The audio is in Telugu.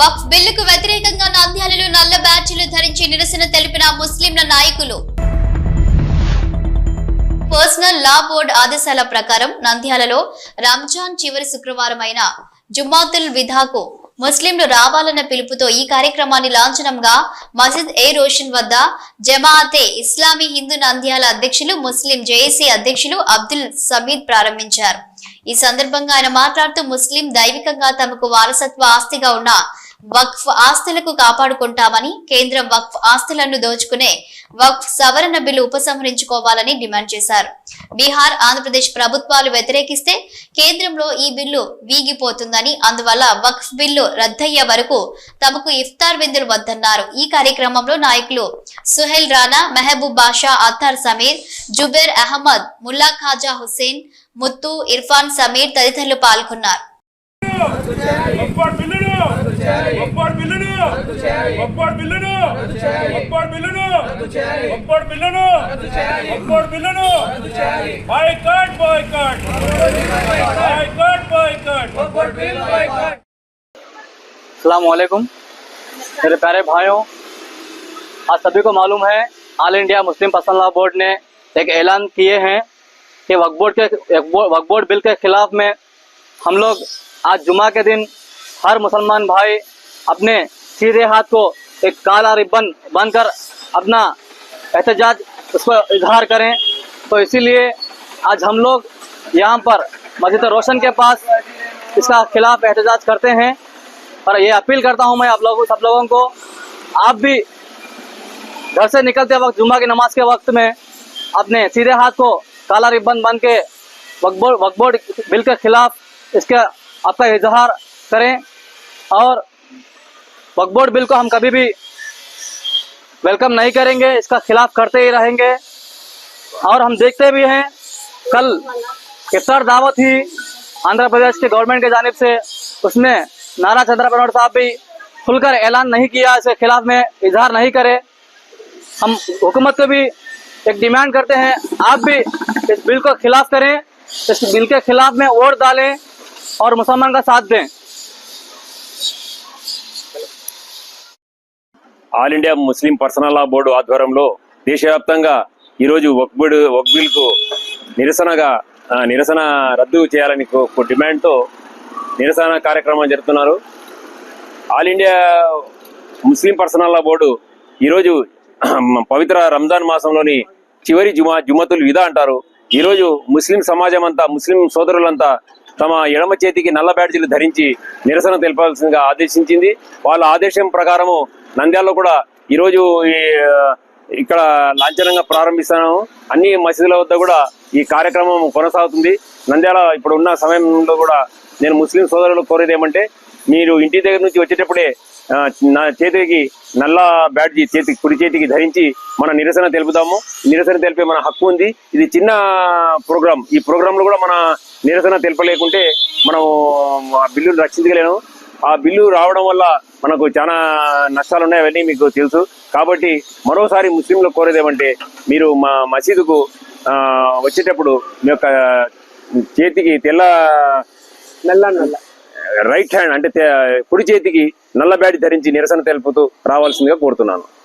వక్ఫ్ బిల్లుకు వ్యతిరేకంగా నంద్యాలలో నల్ల బ్యాడ్జీలు ధరించి నిరసన తెలిపిన ముస్లింల నాయకులు. పర్సనల్ లా బోర్డు ఆదేశాల ప్రకారం నంద్యాలలో రంజాన్ చివరి శుక్రవారం అయిన జుమాతుల్ విధాకు ముస్లింలు రావాలన్న పిలుపుతో ఈ కార్యక్రమాన్ని లాంఛనంగా మసీద్ ఏ రోషన్ వద్ద జమాతే ఇస్లామీ హిందూ నంద్యాల అధ్యక్షులు ముస్లిం జేఏసీ అధ్యక్షులు అబ్దుల్ సమీద్ ప్రారంభించారు. ఈ సందర్భంగా ఆయన మాట్లాడుతూ ముస్లిం దైవికంగా తమకు వారసత్వ ఆస్తిగా ఉన్న వక్ఫ్ ఆస్తులకు కాపాడుకుంటామని కేంద్ర వక్ఫ్ ఆస్తులను దోచుకునే వక్ఫ్ సవరణ బిల్లు ఉపసంహరించుకోవాలని డిమాండ్ చేశారు. బీహార్ ఆంధ్రప్రదేశ్ ప్రభుత్వాలు వ్యతిరేకిస్తే కేంద్రంలో ఈ బిల్లు వీగిపోతుందని అందువల్ల వక్ఫ్ బిల్లు రద్దయ్యే వరకు తమకు ఇఫ్తార్ విందులు వద్దన్నారు. ఈ కార్యక్రమంలో నాయకులు సుహెల్ రానా మెహబూబ్ బాషా అత్తార్ సమీర్ జుబేర్ అహ్మద్ ముల్లా ఖాజా హుసేన్ ముత్తు ఇర్ఫాన్ సమీర్ తదితరులు పాల్గొన్నారు. ఒక్కోటి బిల్లును ఒక్కోటి బిల్లును ఒక్కోటి బిల్లును ఒక్కోటి బిల్లును ఒక్కోటి బిల్లును బాయ్కాట్ బాయ్కాట్ బాయ్కాట్ బాయ్కాట్ ఒక్కోటి బిల్ బాయ్కాట్ वालेकुम मेरे प्यारे भाइयों आज सभी को मालूम है All India Muslim Personal Law Board ने एक ऐलान किए हैं कि वक्फ बोर्ड के वक्फ बोर्ड बिल के खिलाफ में हम लोग आज जुमा के दिन हर मुसलमान भाई अपने सीधे हाथ को एक काला रिबन बांधकर अपना एहतजाज उसको इजहार करें। तो इसीलिए आज हम लोग यहाँ पर मस्जिद रोशन के पास इसका खिलाफ एहतजाज करते हैं। और ये अपील करता हूँ मैं आप लोगों, सब लोगों को, आप भी घर से निकलते वक्त, जुम्मा की नमाज़ के वक्त में अपने सीधे हाथ को काला रिबन बाँध के वकबोर्ड बोर्ड वक्फ बोर्ड बिल के खिलाफ इसका, आपका इजहार करें। और वक्फ बोर्ड बिल को हम कभी भी वेलकम नहीं करेंगे, इसका खिलाफ करते ही रहेंगे। और हम देखते भी हैं, कल इफ्तार दावत ही आंध्र प्रदेश के गवर्नमेंट की जानब से उसमें नारा चंद्रबाबू साहब भी खुलकर ऐलान नहीं किया, इसके खिलाफ में इजहार नहीं करे। हम हुकूमत को भी एक डिमांड करते हैं, आप भी इस बिल को खिलाफ करें, इस बिल के खिलाफ में वोट डालें और मुसलमान का साथ दें। All India Muslim personal law board ఆధ్వర్యంలో దేశవ్యాప్తంగా ఈరోజు వక్ వక్బిల్కు నిరసనగా నిరసన రద్దు చేయాలని డిమాండ్తో నిరసన కార్యక్రమం జరుపుతున్నారు. All India Muslim personal law board ఈరోజు పవిత్ర రంజాన్ మాసంలోని చివరి జుమా జుమతుల్ విదా అంటారు. ఈరోజు ముస్లిం సమాజం అంతా ముస్లిం సోదరులంతా తమ ఎడమ చేతికి నల్ల బ్యాడ్జీలు ధరించి నిరసన తెలపాల్సిందిగా ఆదేశించింది. వాళ్ళ ఆదేశం ప్రకారము నంద్యాలలో కూడా ఈరోజు ఈ ఇక్కడ లాంఛనంగా ప్రారంభిస్తాను అన్ని మసీదుల వద్ద కూడా ఈ కార్యక్రమం కొనసాగుతుంది. నంద్యాల ఇప్పుడు ఉన్న సమయంలో కూడా నేను ముస్లిం సోదరులు కోరేది ఏమంటే మీరు ఇంటి దగ్గర నుంచి వచ్చేటప్పుడే నా చేతికి నల్ల బ్యాడ్జీ చేతికి కుడి చేతికి ధరించి మన నిరసన తెలుపుదాము. నిరసన తెలిపే మన హక్కు ఉంది. ఇది చిన్న ప్రోగ్రాం ఈ ప్రోగ్రాంలో కూడా మన నిరసన తెలపలేకుంటే మనం ఆ బిల్లును రక్షించగలేము ఆ బిల్లు రావడం వల్ల మనకు చాలా నష్టాలు ఉన్నాయి అవన్నీ మీకు తెలుసు. కాబట్టి మరోసారి ముస్లింలు కోరేదేమంటే మీరు మా మసీదుకు వచ్చేటప్పుడు మీ యొక్క చేతికి తెల్ల నల్ల నల్ల. రైట్ హ్యాండ్ అంటే కుడి చేతికి నల్ల బ్యాడ్ ధరించి నిరసన తెలుపుతూ రావాల్సిందిగా కోరుతున్నాను.